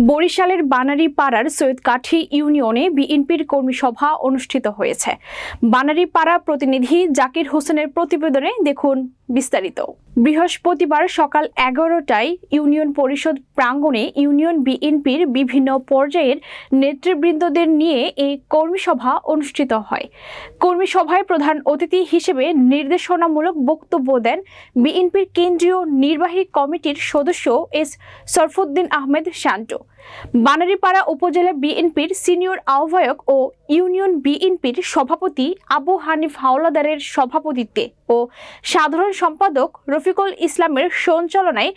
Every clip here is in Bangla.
বরিশালের বানারি পাড়ার সৈয়দ কাঠি ইউনিয়নে বিএনপির কর্মী সভা অনুষ্ঠিত হয়েছে। বানারি পাড়া প্রতিনিধি জাকির হোসেনের প্রতিবেদনে দেখুন বিস্তারিত। বৃহস্পতিবার সকাল এগারোটায় ইউনিয়ন পরিষদ প্রাঙ্গণে ইউনিয়ন বিএনপির বিভিন্ন পর্যায়ের নেতৃবৃন্দদের নিয়ে এই কর্মীসভা অনুষ্ঠিত হয়। কর্মীসভায় প্রধান অতিথি হিসেবে নির্দেশনামূলক বক্তব্য দেন বিএনপির কেন্দ্রীয় নির্বাহী কমিটির সদস্য এস সরফুদ্দিন আহমেদ শান্টু। বানারীপাড়া উপজেলা বিএনপির সিনিয়র আহ্বায়ক ও ইউনিয়ন বিএনপির সভাপতি আবু হানিফ হাওলাদারের সভাপতিত্বে ও সাধারণ সম্পাদক রফিকুল ইসলামের সঞ্চালনায়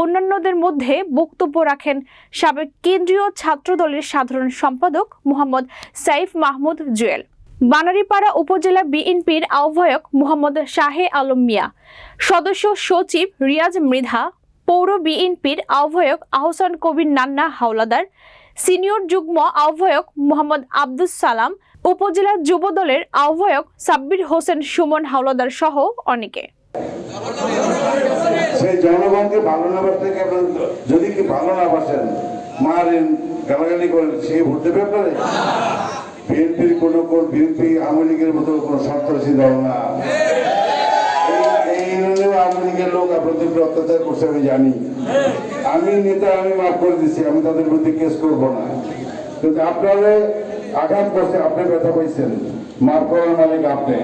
অন্যান্যদের মধ্যে বক্তব্য রাখেন সাবেক কেন্দ্রীয় ছাত্রদলের সাধারণ সম্পাদক মোহাম্মদ সাইফ মাহমুদ জুয়েল। বানারীপাড়া উপজেলা বিএনপির আহ্বায়ক মোহাম্মদ শাহে আলম মিয়া। সদস্য সচিব রিয়াজ মৃধা পৌর বিএনপির আহ্বায়ক আহসান কবির নান্না হাওলাদার, সিনিয়র যুগ্ম আহ্বায়ক মোহাম্মদ আব্দুস সালাম, উপজেলা যুব দলের আহ্বায়ক সাব্বির হোসেন সুমন হাওলাদার সহ অনেকে। সেই জনগণকে ভালো না বাসতে যদি কি ভালো না বাসেন, মারেন, গালাগালি করেন, সে ভোট দেবে আপনারে বিএনপির বিএনপি আওয়ামী লীগের মতো কোন সন্ত্রাসী দল না। আওয়ামী লীগের লোক আপনাদের উপরে অত্যাচার করছে আমি জানি। আমি নেতা, আমি মাফ করে দিচ্ছি আমি তাদের প্রতি কেস করব না। কিন্তু আপনারা আঘাত করছে, আপনি ব্যথা পাইছেন। মাফ করার মালিক আপনি।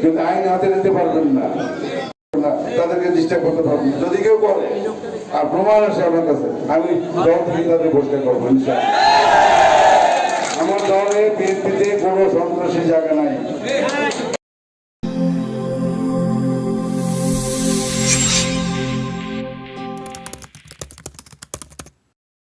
কিন্তু আইন হাতে নিতে পারবেন না। তাদেরকে ডিস্টার্ব করতে পারবেন যদি কেউ করে, আর প্রমাণ আছে আমার কাছে, আমি দল থেকে তাদের বসতে করব আমার দলে বিএনপিতে কোনো সন্ত্রাসী জায়গা নাই।